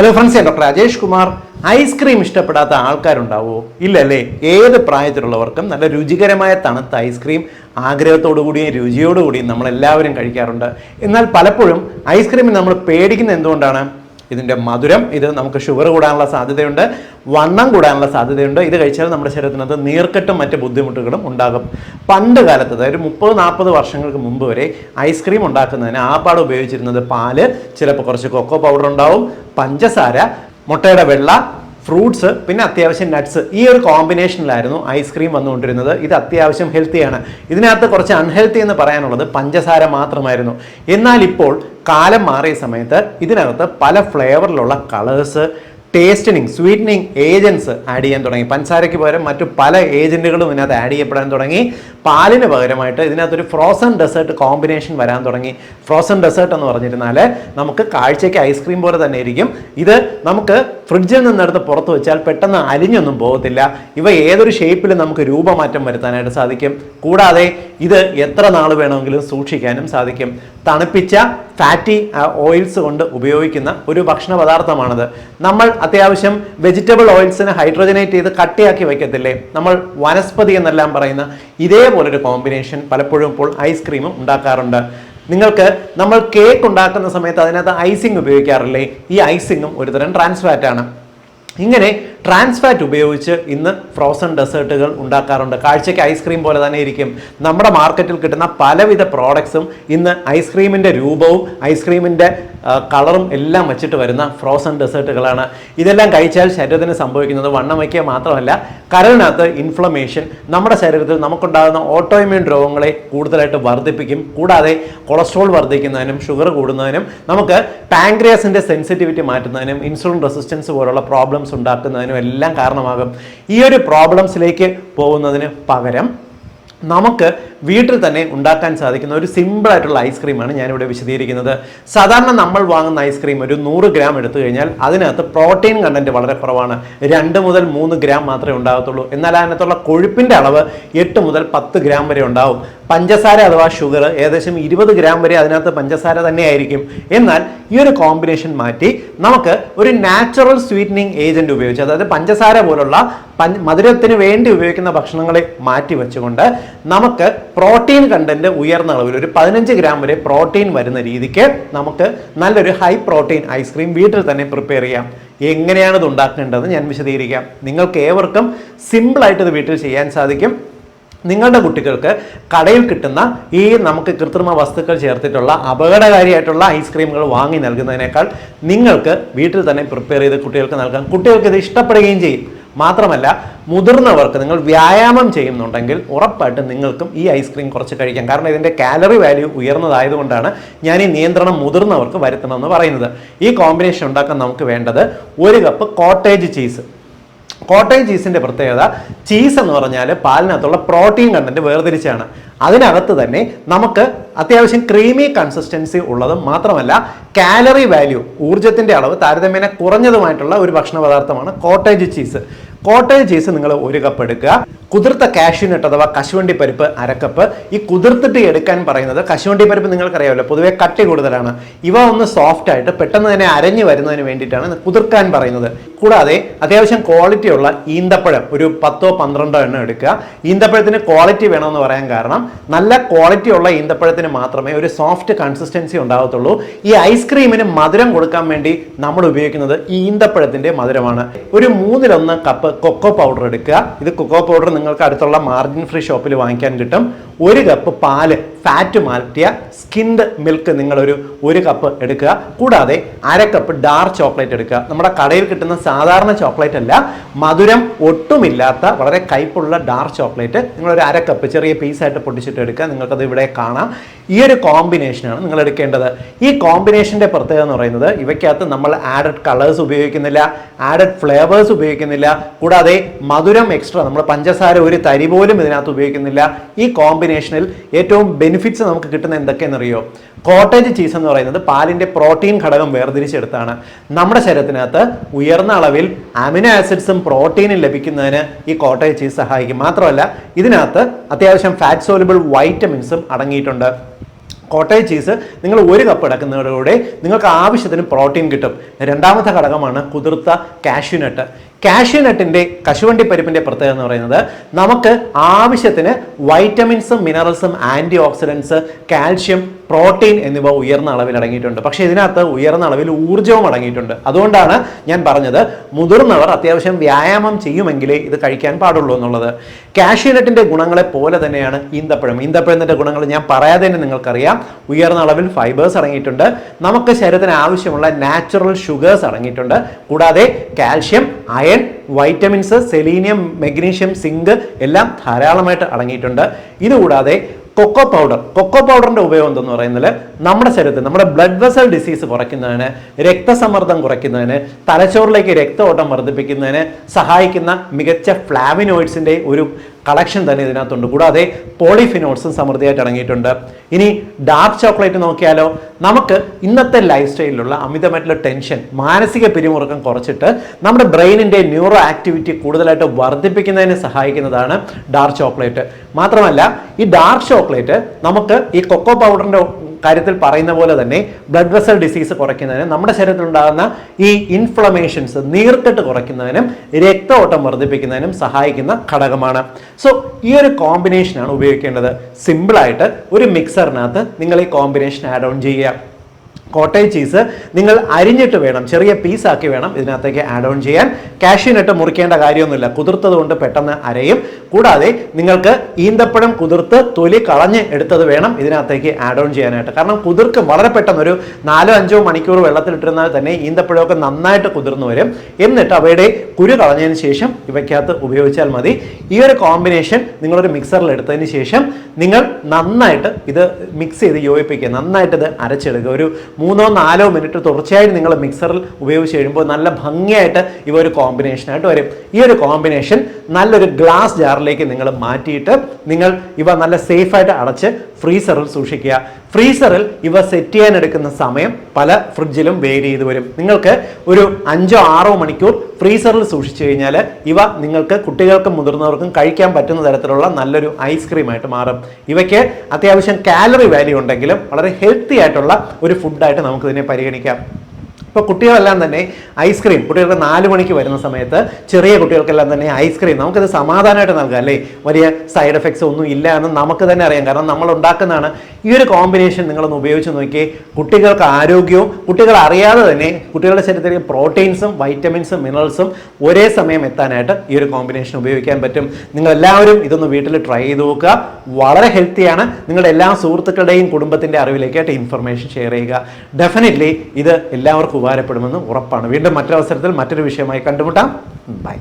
Hello friends ഞാൻ doctor Rajesh Kumar. Ice cream ഇഷ്ടപ്പെടാത്ത ആൾക്കാരുണ്ടാവോ? ഇല്ലല്ലേ? ഏത് പ്രായത്തിലുള്ളവർക്കും നല്ല രുചികരമായ തണുത്ത ഐസ്ക്രീം ആഗ്രഹത്തോടു കൂടിയും രുചിയോടു കൂടിയും നമ്മളെല്ലാവരും കഴിക്കാറുണ്ട്. എന്നാൽ പലപ്പോഴും ഐസ്ക്രീമിന് നമ്മൾ പേടിക്കുന്ന എന്തുകൊണ്ടാണ്? ഇതിന്റെ മധുരം ഇത് നമുക്ക് ഷുഗർ കൂടാനുള്ള സാധ്യതയുണ്ട് വണ്ണം കൂടാനുള്ള സാധ്യതയുണ്ട്. ഇത് കഴിച്ചാൽ നമ്മുടെ ശരീരത്തിനകത്ത് നീർക്കെട്ടും മറ്റ് ബുദ്ധിമുട്ടുകളും ഉണ്ടാകും. പണ്ട് കാലത്ത് അതായത് മുപ്പത് നാൽപ്പത് വർഷങ്ങൾക്ക് മുമ്പ് വരെ ഐസ്ക്രീം ഉണ്ടാക്കുന്നതിന് ആപ്പാട് ഉപയോഗിച്ചിരുന്നത് പാൽ ചിലപ്പോൾ കുറച്ച് കൊക്കോ പൗഡർ ഉണ്ടാവും പഞ്ചസാര മുട്ടയുടെ വെള്ള ഫ്രൂട്ട്സ് പിന്നെ അത്യാവശ്യം നട്ട്സ് ഈ ഒരു കോമ്പിനേഷനിലായിരുന്നു ഐസ്ക്രീം വന്നുകൊണ്ടിരുന്നത്. ഇത് അത്യാവശ്യം ഹെൽത്തിയാണ് ഇതിനകത്ത് കുറച്ച് അൺഹെൽത്തി എന്ന് പറയാനുള്ളത് പഞ്ചസാര മാത്രമായിരുന്നു. എന്നാൽ ഇപ്പോൾ കാലം മാറിയ സമയത്ത് ഇതിനകത്ത് പല ഫ്ലേവറിലുള്ള കളേഴ്സ് ടേസ്റ്റനിങ് സ്വീറ്റനിങ് ഏജൻസ് ആഡ് ചെയ്യാൻ തുടങ്ങി. പഞ്ചസാരയ്ക്ക് പകരം മറ്റു പല ഏജന്റുകളും ഇതിനകത്ത് ആഡ് ചെയ്യപ്പെടാൻ തുടങ്ങി. പാലിന് പകരമായിട്ട് ഇതിനകത്തൊരു ഫ്രോസൺ ഡെസേർട്ട് കോമ്പിനേഷൻ വരാൻ തുടങ്ങി. ഫ്രോസൺ ഡെസേർട്ട് എന്ന് പറഞ്ഞിരുന്നാൽ നമുക്ക് കാഴ്ചയ്ക്ക് ഐസ്ക്രീം പോലെ തന്നെ ഇരിക്കും. ഇത് നമുക്ക് ഫ്രിഡ്ജിൽ നിന്നെടുത്ത് പുറത്ത് വെച്ചാൽ പെട്ടെന്ന് അലിഞ്ഞൊന്നും പോകത്തില്ല. ഇവ ഏതൊരു ഷേപ്പിലും നമുക്ക് രൂപമാറ്റം വരുത്താനായിട്ട് സാധിക്കും. കൂടാതെ ഇത് എത്ര നാൾ വേണമെങ്കിലും സൂക്ഷിക്കാനും സാധിക്കും. തണുപ്പിച്ച ഫാറ്റി ഓയിൽസ് കൊണ്ട് ഉപയോഗിക്കുന്ന ഒരു ഭക്ഷണ പദാർത്ഥമാണത് നമ്മൾ അത്യാവശ്യം വെജിറ്റബിൾ ഓയിൽസിനെ ഹൈഡ്രോജനേറ്റ് ചെയ്ത് കട്ടിയാക്കി വയ്ക്കത്തില്ലേ നമ്മൾ വനസ്പതി എന്നെല്ലാം പറയുന്ന ഇതേപോലൊരു കോമ്പിനേഷൻ പലപ്പോഴും ഇപ്പോൾ ഐസ്ക്രീമും ഉണ്ടാക്കാറുണ്ട്. നിങ്ങൾക്ക് നമ്മൾ കേക്ക് ഉണ്ടാക്കുന്ന സമയത്ത് അതിനകത്ത് ഐസിങ് ഉപയോഗിക്കാറില്ലേ? ഈ ഐസിങ്ങും ഒരുതരം ട്രാൻസ്ഫാറ്റാണ് ഇങ്ങനെ ട്രാൻസ്ഫാറ്റ് ഉപയോഗിച്ച് ഇന്ന് ഫ്രോസൺ ഡെസേർട്ടുകൾ ഉണ്ടാക്കാറുണ്ട്. കാഴ്ചയ്ക്ക് ഐസ്ക്രീം പോലെ തന്നെ ഇരിക്കും. നമ്മുടെ മാർക്കറ്റിൽ കിട്ടുന്ന പലവിധ പ്രോഡക്ട്സും ഇന്ന് ഐസ്ക്രീമിന്റെ രൂപവും ഐസ്ക്രീമിന്റെ കളറും എല്ലാം വെച്ചിട്ട് വരുന്ന ഫ്രോസൺ ഡെസേർട്ടുകളാണ് ഇതെല്ലാം കഴിച്ചാൽ ശരീരത്തിന് സംഭവിക്കുന്നത് വണ്ണം വയ്ക്കുക മാത്രമല്ല കരളിനകത്ത് ഇൻഫ്ലമേഷൻ നമ്മുടെ ശരീരത്തിൽ നമുക്കുണ്ടാകുന്ന ഓട്ടോയിമ്യൂൺ രോഗങ്ങളെ കൂടുതലായിട്ട് വർദ്ധിപ്പിക്കും. കൂടാതെ കൊളസ്ട്രോൾ വർദ്ധിക്കുന്നതിനും ഷുഗർ കൂടുന്നതിനും നമുക്ക് പാങ്ക്രിയാസിന്റെ സെൻസിറ്റിവിറ്റി മാറ്റുന്നതിനും ഇൻസുലിൻ റെസിസ്റ്റൻസ് പോലുള്ള പ്രോബ്ലംസ് ഉണ്ടാക്കുന്നതിനും എല്ലാം കാരണമാകും. ഈ ഒരു പ്രോബ്ലംസിലേക്ക് പോകുന്നതിന് പകരം നമുക്ക് വീട്ടിൽ തന്നെ ഉണ്ടാക്കാൻ സാധിക്കുന്ന ഒരു സിമ്പിൾ ആയിട്ടുള്ള ഐസ്ക്രീമാണ് ഞാനിവിടെ വിശദീകരിക്കുന്നത്. സാധാരണ നമ്മൾ വാങ്ങുന്ന ഐസ്ക്രീം ഒരു നൂറ് ഗ്രാം എടുത്തു കഴിഞ്ഞാൽ അതിനകത്ത് പ്രോട്ടീൻ കണ്ടന്റ് വളരെ കുറവാണ്. രണ്ട് മുതൽ മൂന്ന് ഗ്രാം മാത്രമേ ഉണ്ടാകത്തുള്ളൂ. എന്നാൽ അതിനകത്തുള്ള കൊഴുപ്പിന്റെ അളവ് എട്ട് മുതൽ പത്ത് ഗ്രാം വരെ ഉണ്ടാവും. പഞ്ചസാര അഥവാ ഷുഗർ ഏകദേശം ഇരുപത് ഗ്രാം വരെ അതിനകത്ത് പഞ്ചസാര തന്നെയായിരിക്കും. എന്നാൽ ഈ ഒരു കോമ്പിനേഷൻ മാറ്റി നമുക്ക് ഒരു നാച്ചുറൽ സ്വീറ്റനിങ് ഏജന്റ് ഉപയോഗിച്ച് അതായത് പഞ്ചസാര പോലുള്ള മധുരത്തിന് വേണ്ടി ഉപയോഗിക്കുന്ന ഭക്ഷണങ്ങളെ മാറ്റി വെച്ചുകൊണ്ട് നമുക്ക് പ്രോട്ടീൻ കണ്ടന്റ് ഉയർന്ന അളവിൽ ഒരു പതിനഞ്ച് ഗ്രാം വരെ പ്രോട്ടീൻ വരുന്ന രീതിക്ക് നമുക്ക് നല്ലൊരു ഹൈ പ്രോട്ടീൻ ഐസ്ക്രീം വീട്ടിൽ തന്നെ പ്രിപ്പയർ ചെയ്യാം. എങ്ങനെയാണ് ഇത് ഉണ്ടാക്കേണ്ടതെന്ന് ഞാൻ വിശദീകരിക്കാം. നിങ്ങൾക്ക് ഏവർക്കും സിമ്പിളായിട്ട് ഇത് വീട്ടിൽ ചെയ്യാൻ സാധിക്കും. നിങ്ങളുടെ കുട്ടികൾക്ക് കടയിൽ കിട്ടുന്ന ഈ നമുക്ക് കൃത്രിമ വസ്തുക്കൾ ചേർത്തിട്ടുള്ള അപകടകാരിയായിട്ടുള്ള ഐസ്ക്രീമുകൾ വാങ്ങി നൽകുന്നതിനേക്കാൾ നിങ്ങൾക്ക് വീട്ടിൽ തന്നെ പ്രിപ്പയർ ചെയ്ത് കുട്ടികൾക്ക് നൽകാം. കുട്ടികൾക്ക് ഇത് ഇഷ്ടപ്പെടുകയും ചെയ്യും. മാത്രമല്ല മുതിർന്നവർക്ക് നിങ്ങൾ വ്യായാമം ചെയ്യുന്നുണ്ടെങ്കിൽ ഉറപ്പായിട്ടും നിങ്ങൾക്കും ഈ ഐസ്ക്രീം കുറച്ച് കഴിക്കാം. കാരണം ഇതിന്റെ കാലറി വാല്യൂ ഉയർന്നതായതുകൊണ്ടാണ് ഞാൻ ഈ നിയന്ത്രണം മുതിർന്നവർക്ക് വരുത്തണമെന്ന് പറയുന്നത്. ഈ കോമ്പിനേഷൻ ഉണ്ടാക്കാൻ നമുക്ക് വേണ്ടത് ഒരു കപ്പ് കോട്ടേജ് ചീസ് കോട്ടയം ചീസിന്റെ പ്രത്യേകത ചീസ് എന്ന് പറഞ്ഞാൽ പാലിനകത്തുള്ള പ്രോട്ടീൻ കണ്ടന്റ് വേർതിരിച്ചാണ്. അതിനകത്ത് തന്നെ നമുക്ക് അത്യാവശ്യം ക്രീമി കൺസിസ്റ്റൻസി ഉള്ളതും മാത്രമല്ല കാലറി വാല്യൂ ഊർജത്തിന്റെ അളവ് താരതമ്യേന കുറഞ്ഞതുമായിട്ടുള്ള ഒരു ഭക്ഷണ പദാർത്ഥമാണ് കോട്ടേജ് ചീസ്. കോട്ടേജ് ചീസ് നിങ്ങൾ ഒരു കപ്പ് എടുക്കുക. കുതിർത്ത കാഷ്യൂനട്ട് അഥവാ കശുവണ്ടി പരിപ്പ് അരക്കപ്പ് ഈ കുതിർത്തിട്ട് എടുക്കാൻ പറയുന്നത് കശുവണ്ടി പരിപ്പ് നിങ്ങൾക്കറിയാമല്ലോ പൊതുവേ കട്ടി കൂടുതലാണ്. ഇവ ഒന്ന് സോഫ്റ്റ് ആയിട്ട് പെട്ടെന്ന് തന്നെ അരഞ്ഞു വരുന്നതിന് വേണ്ടിയിട്ടാണ് കുതിർക്കാൻ പറയുന്നത്. കൂടാതെ അത്യാവശ്യം ക്വാളിറ്റി ഉള്ള ഈന്തപ്പഴം ഒരു പത്തോ പന്ത്രണ്ടോ എണ്ണം എടുക്കുക. ഈന്തപ്പഴത്തിന് ക്വാളിറ്റി വേണമെന്ന് പറയാൻ കാരണം നല്ല ക്വാളിറ്റി ഉള്ള ഈന്തപ്പഴത്തിന് മാത്രമേ ഒരു സോഫ്റ്റ് കൺസിസ്റ്റൻസി ഉണ്ടാകത്തുള്ളൂ. ഈ ഐസ്ക്രീമിന് മധുരം കൊടുക്കാൻ വേണ്ടി നമ്മൾ ഉപയോഗിക്കുന്നത് ഈ ഈന്തപ്പഴത്തിന്റെ മധുരമാണ്. ഒരു മൂന്നിലൊന്ന് കപ്പ് കൊക്കോ പൗഡർ എടുക്കുക. ഇത് കൊക്കോ പൗഡർ നിങ്ങൾക്ക് അടുത്തുള്ള മാർജിൻ ഫ്രീ ഷോപ്പിൽ വാങ്ങിക്കാൻ കിട്ടും. ഒരു കപ്പ് പാൽ ഫാറ്റ് മാറ്റിയ സ്കിൻഡ് മിൽക്ക് നിങ്ങളൊരു ഒരു കപ്പ് എടുക്കുക. കൂടാതെ അര കപ്പ് ഡാർക്ക് ചോക്ലേറ്റ് എടുക്കുക. നമ്മുടെ കടയിൽ കിട്ടുന്ന സാധാരണ ചോക്ലേറ്റ് അല്ല മധുരം ഒട്ടുമില്ലാത്ത വളരെ കയ്പുള്ള ഡാർക്ക് ചോക്ലേറ്റ് നിങ്ങളൊരു അര കപ്പ് ചെറിയ പീസായിട്ട് പൊട്ടിച്ചിട്ട് എടുക്കുക. നിങ്ങൾക്കത് ഇവിടെ കാണാം. ഈ ഒരു കോമ്പിനേഷനാണ് നിങ്ങൾ എടുക്കേണ്ടത്. ഈ കോമ്പിനേഷന്റെ പ്രത്യേകത എന്ന് പറയുന്നത് ഇവയ്ക്കകത്ത് നമ്മൾ ആഡഡ് കളേഴ്സ് ഉപയോഗിക്കുന്നില്ല ആഡഡ് ഫ്ലേവേഴ്സ് ഉപയോഗിക്കുന്നില്ല കൂടാതെ മധുരം എക്സ്ട്രാ നമ്മൾ പഞ്ചസാര ഒരു തരി പോലും ഇതിനകത്ത് ഉപയോഗിക്കുന്നില്ല. ഈ കോമ്പിനേഷനിൽ ഏറ്റവും ബെനിഫിറ്റ്സ് നമുക്ക് കിട്ടുന്ന എന്തൊക്കെയെന്നറിയോ? കോട്ടേജ് ചീസ് എന്ന് പറയുന്നത് പാലിന്റെ പ്രോട്ടീൻ ഘടകം വേർതിരിച്ചെടുത്താണ്. നമ്മുടെ ശരീരത്തിനകത്ത് ഉയർന്ന അളവിൽ അമിനോ ആസിഡ്സും പ്രോട്ടീനും ലഭിക്കുന്നതിന് ഈ കോട്ടേജ് ചീസ് സഹായിക്കും. മാത്രമല്ല ഇതിനകത്ത് അത്യാവശ്യം ഫാറ്റ് സോലബിൾ വൈറ്റമിൻസും അടങ്ങിയിട്ടുണ്ട്. കോട്ടയം ചീസ് നിങ്ങൾ ഒരു കപ്പ് എടുക്കുന്നതോടുകൂടെ നിങ്ങൾക്ക് ആവശ്യത്തിന് പ്രോട്ടീൻ കിട്ടും. രണ്ടാമത്തെ ഘടകമാണ് കുതിർത്ത കാഷ്യൂനട്ട് കാഷ്യൂനട്ടിന്റെ കശുവണ്ടി പരിപ്പിന്റെ പ്രത്യേകത എന്ന് പറയുന്നത് നമുക്ക് ആവശ്യത്തിന് വൈറ്റമിൻസും മിനറൽസും ആന്റി ഓക്സിഡൻസ് കാൽഷ്യം പ്രോട്ടീൻ എന്നിവ ഉയർന്ന അളവിൽ അടങ്ങിയിട്ടുണ്ട്. പക്ഷേ ഇതിനകത്ത് ഉയർന്ന അളവിൽ ഊർജവും അടങ്ങിയിട്ടുണ്ട്. അതുകൊണ്ടാണ് ഞാൻ പറഞ്ഞത് മുതിർന്നവർ അത്യാവശ്യം വ്യായാമം ചെയ്യുമെങ്കിലേ ഇത് കഴിക്കാൻ പാടുള്ളൂ എന്നുള്ളത്. കാഷ്യൂനട്ടിന്റെ ഗുണങ്ങളെ പോലെ തന്നെയാണ് ഈന്തപ്പഴം. ഈന്തപ്പഴത്തിന്റെ ഗുണങ്ങൾ ഞാൻ പറയാതെ തന്നെ നിങ്ങൾക്കറിയാം. ഉയർന്ന അളവിൽ ഫൈബേഴ്സ് അടങ്ങിയിട്ടുണ്ട്. നമുക്ക് ശരീരത്തിന് ആവശ്യമുള്ള നാച്ചുറൽ ഷുഗേഴ്സ് അടങ്ങിയിട്ടുണ്ട്. കൂടാതെ calcium iron vitamins selenium magnesium zinc എല്ലാം ധാരാളമായിട്ട് അടങ്ങിയിട്ടുണ്ട്. ഇതുകൂടാതെ കൊക്കോ പൗഡർ കൊക്കോ പൗഡറിന്റെ ഉപയോഗം എന്തെന്ന് പറയുന്നത് നമ്മുടെ ശരീരത്തിൽ നമ്മുടെ ബ്ലഡ് വെസൽ ഡിസീസ് കുറയ്ക്കുന്നതിന് രക്തസമ്മർദ്ദം കുറയ്ക്കുന്നതിന് തലച്ചോറിലേക്ക് രക്തഓട്ടം വർദ്ധിപ്പിക്കുന്നതിന് സഹായിക്കുന്ന മികച്ച ഫ്ലാവിനോയിഡ്സിന്റെ ഒരു കളക്ഷൻ തന്നെ ഇതിനകത്തുണ്ട്. കൂടാതെ പോളിഫിനോൾസും സമൃദ്ധിയായിട്ട് അടങ്ങിയിട്ടുണ്ട്. ഇനി ഡാർക്ക് ചോക്ലേറ്റ് നോക്കിയാലോ നമുക്ക് ഇന്നത്തെ ലൈഫ് സ്റ്റൈലിലുള്ള അമിതമായിട്ടുള്ള ടെൻഷൻ മാനസിക പിരിമുറുക്കം കുറച്ചിട്ട് നമ്മുടെ ബ്രെയിനിന്റെ ന്യൂറോ ആക്ടിവിറ്റി കൂടുതലായിട്ട് വർദ്ധിപ്പിക്കുന്നതിന് സഹായിക്കുന്നതാണ് ഡാർക്ക് ചോക്ലേറ്റ് മാത്രമല്ല ഈ ഡാർക്ക് ചോക്ലേറ്റ് നമുക്ക് ഈ കൊക്കോ പൗഡറിന്റെ കാര്യത്തിൽ പറയുന്ന പോലെ തന്നെ ബ്ലഡ് വെസൽ ഡിസീസ് കുറയ്ക്കുന്നതിനും നമ്മുടെ ശരീരത്തിൽ ഉണ്ടാകുന്ന ഈ ഇൻഫ്ലമേഷൻസ് നീർക്കെട്ട് കുറയ്ക്കുന്നതിനും രക്തഓട്ടം വർദ്ധിപ്പിക്കുന്നതിനും സഹായിക്കുന്ന ഘടകമാണ്. സോ ഈ ഒരു കോമ്പിനേഷനാണ് ഉപയോഗിക്കേണ്ടത്. സിമ്പിളായിട്ട് ഒരു മിക്സറിനകത്ത് നിങ്ങൾ ഈ കോമ്പിനേഷൻ ആഡ് ഓൺ ചെയ്യുക. കോട്ടയം ചീസ് നിങ്ങൾ അരിഞ്ഞിട്ട് വേണം ചെറിയ പീസാക്കി വേണം ഇതിനകത്തേക്ക് ആഡ് ഓൺ ചെയ്യാൻ. കാഷ്യൂനട്ട് മുറിക്കേണ്ട കാര്യമൊന്നുമില്ല. കുതിർത്തത് കൊണ്ട് പെട്ടെന്ന് അരയും. കൂടാതെ നിങ്ങൾക്ക് ഈന്തപ്പഴം കുതിർത്ത് തൊലി കളഞ്ഞ് എടുത്തത് വേണം ഇതിനകത്തേക്ക് ആഡ് ഓൺ ചെയ്യാനായിട്ട്. കാരണം കുതിർക്ക് വളരെ പെട്ടെന്ന് ഒരു നാലോ അഞ്ചോ മണിക്കൂർ വെള്ളത്തിലിട്ടിരുന്നാൽ തന്നെ ഈന്തപ്പഴമൊക്കെ നന്നായിട്ട് കുതിർന്നു വരും. എന്നിട്ട് അവയുടെ കുരു കളഞ്ഞതിന് ശേഷം ഇവയ്ക്കകത്ത് ഉപയോഗിച്ചാൽ മതി. ഈ ഒരു കോമ്പിനേഷൻ നിങ്ങളൊരു മിക്സറിൽ എടുത്തതിന് ശേഷം നിങ്ങൾ നന്നായിട്ട് ഇത് മിക്സ് ചെയ്ത് യോജിപ്പിക്കുക. നന്നായിട്ട് ഇത് അരച്ചെടുക്കുക. ഒരു മൂന്നോ നാലോ മിനിറ്റ് തുടർച്ചയായിട്ട് നിങ്ങൾ മിക്സറിൽ ഉപയോഗിച്ച് കഴിയുമ്പോൾ നല്ല ഭംഗിയായിട്ട് ഇവ ഒരു കോമ്പിനേഷനായിട്ട് വരും. ഈ ഒരു കോമ്പിനേഷൻ നല്ലൊരു ഗ്ലാസ് ജാറിലേക്ക് നിങ്ങൾ മാറ്റിയിട്ട് നിങ്ങൾ ഇവ നല്ല സേഫായിട്ട് അടച്ച് ഫ്രീസറിൽ സൂക്ഷിക്കുക. ഫ്രീസറിൽ ഇവ സെറ്റ് ചെയ്യാൻ എടുക്കുന്ന സമയം പല ഫ്രിഡ്ജിലും വേരി ചെയ്ത് വരും. നിങ്ങൾക്ക് ഒരു അഞ്ചോ ആറോ മണിക്കൂർ ഫ്രീസറിൽ സൂക്ഷിച്ചു കഴിഞ്ഞാൽ ഇവ നിങ്ങൾക്ക് കുട്ടികൾക്കും മുതിർന്നവർക്കും കഴിക്കാൻ പറ്റുന്ന തരത്തിലുള്ള നല്ലൊരു ഐസ്ക്രീമായിട്ട് മാറും. ഇവയ്ക്ക് അത്യാവശ്യം കാലറി വാല്യൂ ഉണ്ടെങ്കിലും വളരെ ഹെൽത്തി ആയിട്ടുള്ള ഒരു ഫുഡായിട്ട് നമുക്കിതിനെ പരിഗണിക്കാം. ഇപ്പോൾ കുട്ടികളെല്ലാം തന്നെ ഐസ്ക്രീം കുട്ടികൾക്ക് നാല് മണിക്ക് വരുന്ന സമയത്ത് ചെറിയ കുട്ടികൾക്കെല്ലാം തന്നെ ഐസ്ക്രീം നമുക്കത് സമാധാനമായിട്ട് നൽകാം അല്ലേ? വലിയ സൈഡ് എഫക്ട്സ് ഒന്നും ഇല്ല എന്ന് നമുക്ക് തന്നെ അറിയാം. കാരണം നമ്മൾ ഉണ്ടാക്കുന്നതാണ് ഈ ഒരു കോമ്പിനേഷൻ നിങ്ങളൊന്ന് ഉപയോഗിച്ച് നോക്കി കുട്ടികൾക്ക് ആരോഗ്യവും കുട്ടികൾ അറിയാതെ തന്നെ കുട്ടികളുടെ ശരീരത്തിൽ പ്രോട്ടീൻസും വൈറ്റമിൻസും മിനറൽസും ഒരേ സമയം എത്താനായിട്ട് ഈ ഒരു കോമ്പിനേഷൻ ഉപയോഗിക്കാൻ പറ്റും. നിങ്ങൾ എല്ലാവരും ഇതൊന്ന് വീട്ടിൽ ട്രൈ ചെയ്ത് നോക്കുക. വളരെ ഹെൽത്തിയാണ് നിങ്ങളുടെ എല്ലാ സുഹൃത്തുക്കളുടെയും കുടുംബത്തിന്റെ അറിവിലേക്കായിട്ട് ഇൻഫർമേഷൻ ഷെയർ ചെയ്യുക. ഡെഫിനറ്റ്ലി ഇത് എല്ലാവർക്കും ഉപകാരപ്പെടുമെന്ന് ഉറപ്പാണ്. വീണ്ടും മറ്റൊരവസരത്തിൽ മറ്റൊരു വിഷയമായി കണ്ടുമുട്ടാം. ബൈ.